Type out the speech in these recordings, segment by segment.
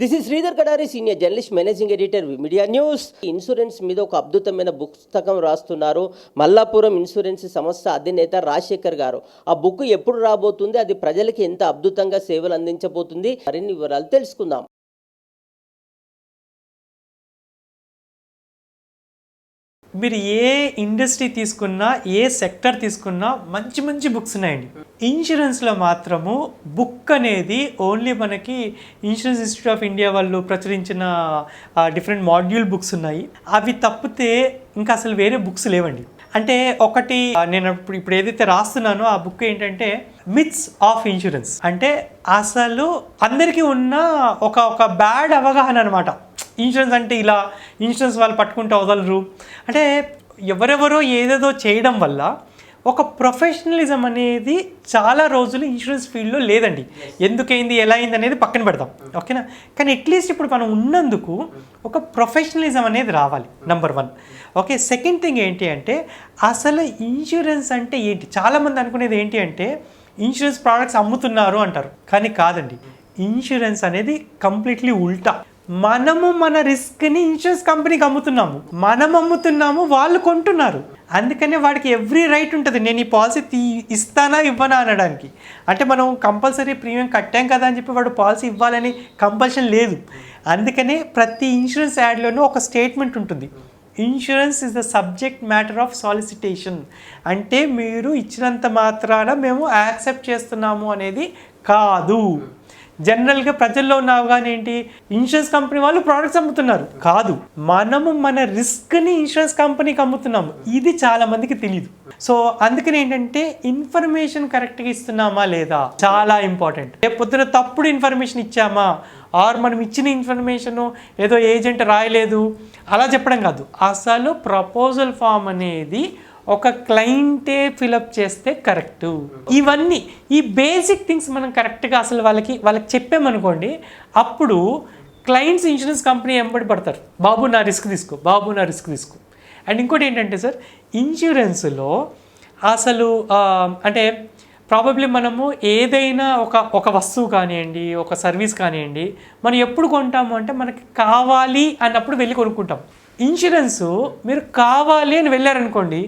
This is Sridhar Kadari senior journalist managing editor media news insurance మీద ఒక అద్భుతమైన పుస్తకం రాస్తున్నారు. మల్లాపురం ఇన్సూరెన్స్ సంస్థ అధినేత రాజశేఖర్ గారు. ఆ బుక్ ఎప్పుడు రాబోతుంది? అది ప్రజలకి ఎంత అద్భుతంగా సేవలు అందించబోతుంది? మరిన్ని వివరాలు తెలుసుకుందాం. మీరు ఏ ఇండస్ట్రీ తీసుకున్నా ఏ సెక్టర్ తీసుకున్నా మంచి మంచి బుక్స్ ఉన్నాయండి. ఇన్సూరెన్స్లో మాత్రము బుక్ అనేది ఓన్లీ మనకి ఇన్సూరెన్స్ ఇన్స్టిట్యూట్ ఆఫ్ ఇండియా వాళ్ళు ప్రచురించిన డిఫరెంట్ మాడ్యూల్ బుక్స్ ఉన్నాయి. అవి తప్పితే ఇంకా అసలు వేరే బుక్స్ లేవండి. అంటే ఒకటి నేను ఇప్పుడు ఇప్పుడు ఏదైతే రాస్తున్నానో ఆ బుక్ ఏంటంటే మిత్స్ ఆఫ్ ఇన్సూరెన్స్ అంటే అసలు అందరికీ ఉన్న ఒక ఒక బ్యాడ్ అవగాహన అనమాట ఇన్సూరెన్స్ అంటే ఇలా ఇన్సూరెన్స్ వాళ్ళు పట్టుకుంటే వదలరు. అంటే ఎవరెవరో ఏదేదో చేయడం వల్ల ఒక ప్రొఫెషనలిజం అనేది చాలా రోజులు ఇన్సూరెన్స్ ఫీల్డ్లో లేదండి. ఎందుకైంది ఎలా అయింది అనేది పక్కన పెడదాం. ఓకేనా? కానీ అట్లీస్ట్ ఇప్పుడు మనం ఉన్నందుకు ఒక ప్రొఫెషనలిజం అనేది రావాలి number one okay second thing ఏంటి అంటే అసలు ఇన్సూరెన్స్ అంటే ఏంటి? చాలామంది అనుకునేది ఏంటి అంటే ఇన్సూరెన్స్ ప్రోడక్ట్స్ అమ్ముతున్నారు అంటారు. కానీ కాదండి. ఇన్సూరెన్స్ అనేది కంప్లీట్లీ ఉల్టా. మనము మన రిస్క్ని ఇన్సూరెన్స్ కంపెనీకి అమ్ముతున్నాము. మనం అమ్ముతున్నాము వాళ్ళు కొంటున్నారు. అందుకనే వాడికి ఎవ్రీ రైట్ ఉంటుంది. నేను ఈ పాలసీ తీ ఇస్తానా ఇవ్వనా అనడానికి. అంటే మనం కంపల్సరీ ప్రీమియం కట్టాం కదా అని చెప్పి వాడు పాలసీ ఇవ్వాలని కంపల్షన్ లేదు. అందుకనే ప్రతి ఇన్సూరెన్స్ యాడ్లోనూ ఒక స్టేట్మెంట్ ఉంటుంది. Insurance is the subject matter of solicitation. అంటే మీరు ఇచ్చినంత మాత్రాన మేము యాక్సెప్ట్ చేస్తున్నాము అనేది కాదు. జనరల్గా ప్రజల్లో ఉన్న అవగాహన ఏంటి? ఇన్సూరెన్స్ కంపెనీ వాళ్ళు ప్రోడక్ట్స్ అమ్ముతున్నారు. కాదు మనము మన రిస్క్ని ఇన్సూరెన్స్ కంపెనీకి అమ్ముతున్నాము. ఇది చాలా మందికి తెలియదు సో అందుకని ఏంటంటే ఇన్ఫర్మేషన్ కరెక్ట్గా ఇస్తున్నామా లేదా చాలా ఇంపార్టెంట్. రేపు పొద్దున తప్పుడు ఇన్ఫర్మేషన్ ఇచ్చామా? ఆర్ మనం ఇచ్చిన ఇన్ఫర్మేషన్ ఏదో ఏజెంట్ రాయలేదు? అలా చెప్పడం కాదు. అసలు ప్రపోజల్ ఫామ్ అనేది ఒక క్లయింటే ఫిలప్ చేస్తే కరెక్ట్ ఇవన్నీ ఈ బేసిక్ థింగ్స్ మనం కరెక్ట్గా అసలు వాళ్ళకి వాళ్ళకి చెప్పామనుకోండి అప్పుడు క్లయింట్స్ ఇన్సూరెన్స్ కంపెనీ ఎంబడి పడతారు. బాబు నా రిస్క్ తీసుకో బాబు నా రిస్క్ తీసుకో. అండ్ ఇంకోటి ఏంటంటే సార్ ఇన్సూరెన్స్లో అసలు అంటే ప్రాబబ్లీ మనము ఏదైనా ఒక ఒక వస్తువు కానివ్వండి ఒక సర్వీస్ కానివ్వండి మనం ఎప్పుడు కొంటాము అంటే మనకి కావాలి అన్నప్పుడు వెళ్ళి కొనుక్కుంటాం. ఇన్సూరెన్స్ మీరు కావాలి అని వెళ్ళారనుకోండి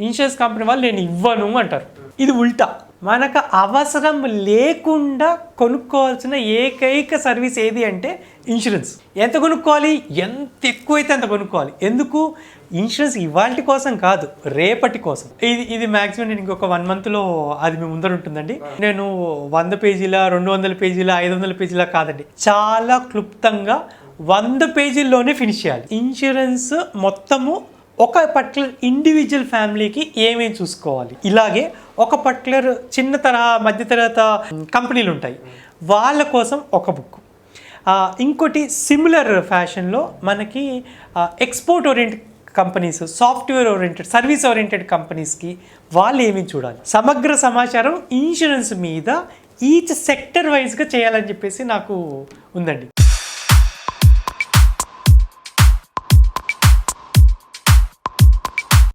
ఇన్సూరెన్స్ కంపెనీ వాళ్ళు నేను ఇవ్వను అంటారు. ఇది ఉల్టా. మనకు అవసరం లేకుండా కొనుక్కోవాల్సిన ఏకైక సర్వీస్ ఏది అంటే ఇన్సూరెన్స్ ఎంత కొనుక్కోవాలి? ఎంత ఎక్కువైతే అంత కొనుక్కోవాలి. ఎందుకు? ఇన్సూరెన్స్ ఇవాళ కోసం కాదు రేపటి కోసం. ఇది ఇది మాక్సిమం నేను ఇంకొక వన్ మంత్లో అది మీ ముందర ఉంటుందండి. నేను వంద పేజీల రెండు వందల పేజీల ఐదు వందల పేజీల కాదండి. చాలా క్లుప్తంగా వంద పేజీల్లోనే ఫినిష్ చేయాలి. ఇన్సూరెన్స్ మొత్తము ఒక పర్టికులర్ ఇండివిజువల్ ఫ్యామిలీకి ఏమేమి చూసుకోవాలి? ఇలాగే ఒక పర్టికులర్ చిన్న తరహా మధ్యతరగత కంపెనీలు ఉంటాయి. వాళ్ళ కోసం ఒక బుక్ ఇంకోటి సిమిలర్ ఫ్యాషన్లో మనకి export oriented companies software oriented service oriented కంపెనీస్కి వాళ్ళు ఏమి చూడాలి? సమగ్ర సమాచారం ఇన్సూరెన్స్ మీద ఈచ్ సెక్టర్ వైజ్గా చేయాలని చెప్పేసి నాకు ఉందండి.